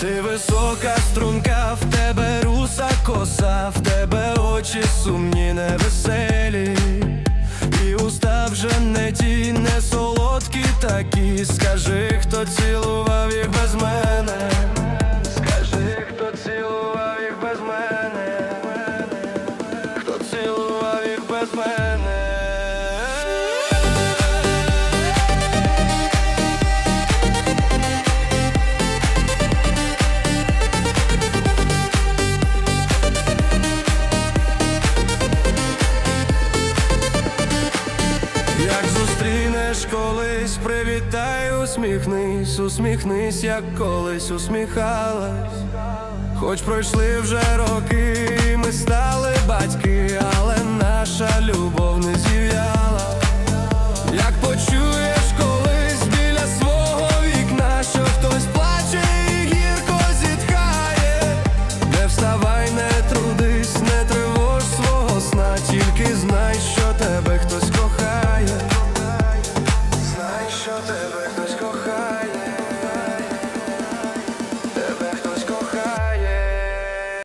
Ти висока струнка, в тебе руса коса, в тебе очі сумні, невеселі, і уста вже не ті, не солодкі такі. Скажи, хто цілував їх без мене. Скажи, хто цілував їх без мене. Хто цілував ж колись, привітай, усміхнись, усміхнись, як колись усміхалась. Хоч пройшли вже роки, ми стали батьки, але наша любов не зів'яла. Як почуєш колись біля свого вікна, що хтось плаче і гірко зітхає, не вставай, не трудись, не тривож свого сна, тільки знай, що.